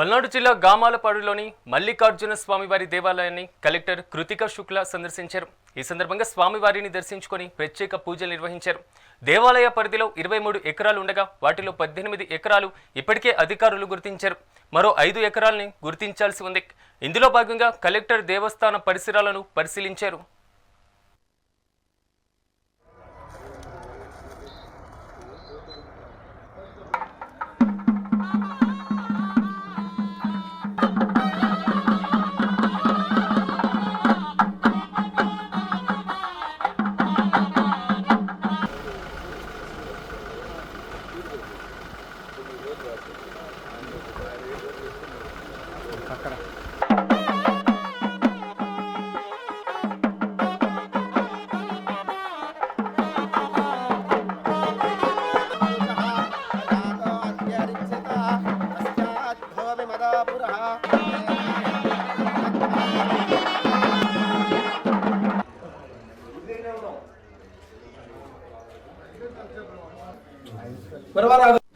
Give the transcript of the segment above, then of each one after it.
పల్నాడు జిల్లా గామాలపాడులోని మల్లికార్జున స్వామివారి దేవాలయాన్ని కలెక్టర్ కృతిక శుక్ల సందర్శించారు. ఈ సందర్భంగా స్వామివారిని దర్శించుకొని ప్రత్యేక పూజలు నిర్వహించారు. దేవాలయ పరిధిలో ఇరవై మూడు ఎకరాలు ఉండగా వాటిలో పద్దెనిమిది ఎకరాలు ఇప్పటికే అధికారులు గుర్తించారు. మరో ఐదు ఎకరాలని గుర్తించాల్సి ఉంది. ఇందులో భాగంగా కలెక్టర్ దేవస్థాన పరిసరాలను పరిశీలించారు.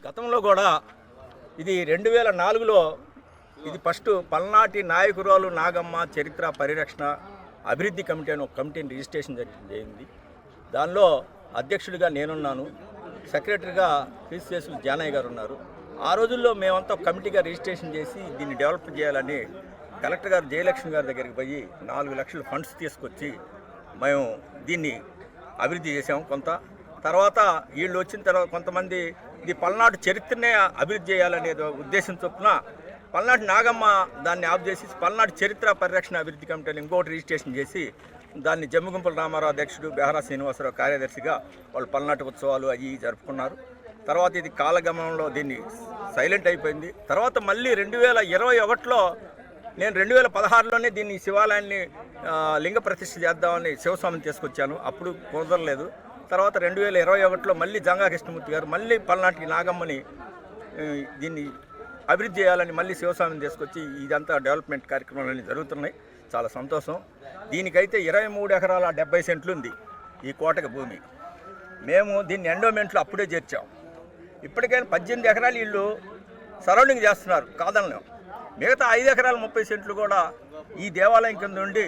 గతంలో కూడా ఇది రెండు వేల నాలుగులో ఇది ఫస్ట్ పల్నాటి నాయకురాలు నాగమ్మ చరిత్ర పరిరక్షణ అభివృద్ధి కమిటీ అని ఒక కమిటీని రిజిస్ట్రేషన్ జరిగింది. దానిలో అధ్యక్షుడిగా నేనున్నాను. సెక్రటరీగా క్రీస్తులు జానయ్య గారు ఉన్నారు. ఆ రోజుల్లో మేమంతా కమిటీగా రిజిస్ట్రేషన్ చేసి దీన్ని డెవలప్ చేయాలని కలెక్టర్ గారు జయలక్ష్మి గారి దగ్గరికి పోయి నాలుగు లక్షల ఫండ్స్ తీసుకొచ్చి మేము దీన్ని అభివృద్ధి చేసాము. కొంత తర్వాత వీళ్ళు వచ్చిన తర్వాత కొంతమంది ఇది పల్నాడు చరిత్రనే అభివృద్ధి చేయాలనే ఉద్దేశం చొప్పున పల్నాడు నాగమ్మ దాన్ని ఆఫ్ చేసి పల్నాడు చరిత్ర పరిరక్షణ అభివృద్ధి కమిటీని ఇంకోటి రిజిస్ట్రేషన్ చేసి దాన్ని జమ్మిగుంపల రామారావు అధ్యక్షుడు బెహరా శ్రీనివాసరావు కార్యదర్శిగా వాళ్ళు పల్నాటి ఉత్సవాలు అవి జరుపుకున్నారు. తర్వాత ఇది కాలగమనంలో దీన్ని సైలెంట్ అయిపోయింది. తర్వాత మళ్ళీ రెండు వేల ఇరవై ఒకటిలో నేను రెండు వేల పదహారులోనే దీన్ని శివాలయాన్ని లింగ ప్రతిష్ఠ చేద్దామని శివస్వామిని తీసుకొచ్చాను. అప్పుడు కుదరలేదు. తర్వాత రెండు వేల ఇరవై ఒకటిలో మళ్ళీ జంగా కృష్ణమూర్తి గారు మళ్ళీ పల్నాటి నాగమ్మని దీన్ని అభివృద్ధి చేయాలని మళ్ళీ శివస్వామిని తీసుకొచ్చి ఇదంతా డెవలప్మెంట్ కార్యక్రమాలన్నీ జరుగుతున్నాయి. చాలా సంతోషం. దీనికైతే ఇరవై మూడు ఎకరాల డెబ్బై సెంట్లు ఉంది ఈ కోటకి భూమి. మేము దీన్ని ఎండోమెంట్లో అప్పుడే చేర్చాం. ఇప్పటికైనా పద్దెనిమిది ఎకరాలు వీళ్ళు సరౌండింగ్ చేస్తున్నారు కాదనలేం. మిగతా ఐదు ఎకరాల ముప్పై సెంట్లు కూడా ఈ దేవాలయం కింద ఉండి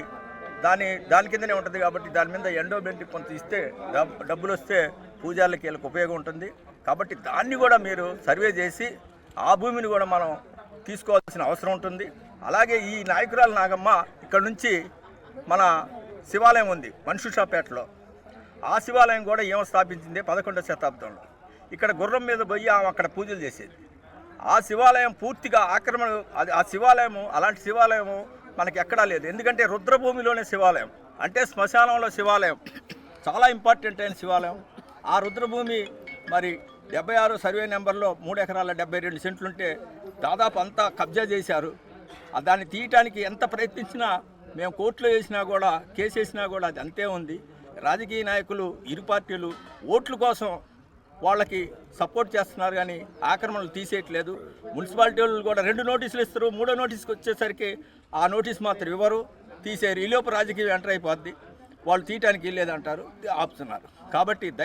దాని దాని కిందనే ఉంటుంది కాబట్టి దాని మీద ఎండోమెంట్ కొంత ఇస్తే డబ్బులు వస్తే పూజార్లకి వీళ్ళకి ఉపయోగం ఉంటుంది. కాబట్టి దాన్ని కూడా మీరు సర్వే చేసి ఆ భూమిని కూడా మనం తీసుకోవాల్సిన అవసరం ఉంటుంది. అలాగే ఈ నాయకురాలు నాగమ్మ ఇక్కడ నుంచి మన శివాలయం ఉంది మనుషుషాపేటలో. ఆ శివాలయం కూడా ఏమో స్థాపించింది పదకొండవ శతాబ్దంలో. ఇక్కడ గుర్రం మీద పోయి ఆమె అక్కడ పూజలు చేసేది. ఆ శివాలయం పూర్తిగా ఆక్రమణ అది ఆ శివాలయము అలాంటి శివాలయము మనకి ఎక్కడా లేదు. ఎందుకంటే రుద్రభూమిలోనే శివాలయం. అంటే శ్మశానంలో శివాలయం. చాలా ఇంపార్టెంట్ అయిన శివాలయం. ఆ రుద్రభూమి మరి డెబ్బై ఆరు సర్వే నెంబర్లో మూడు ఎకరాల డెబ్బై రెండు సెంట్లుంటే దాదాపు అంతా కబ్జా చేశారు. దాన్ని తీయటానికి ఎంత ప్రయత్నించినా మేము కోర్టులో వేసినా కూడా కేసు వేసినా కూడా అది అంతే ఉంది. రాజకీయ నాయకులు ఇరు పార్టీలు ఓట్ల కోసం వాళ్ళకి సపోర్ట్ చేస్తున్నారు కానీ ఆక్రమణలు తీసేయట్లేదు. మున్సిపాలిటీ వాళ్ళు కూడా రెండు నోటీసులు ఇస్తారు మూడో నోటీస్కి వచ్చేసరికి ఆ నోటీస్ మాత్రం ఇవ్వరు తీసేరు ఈలోపు రాజకీయం ఎంటర్ అయిపోద్ది. వాళ్ళు తీయటానికి వీల్లేదంటారు ఆపుతున్నారు. కాబట్టి దయ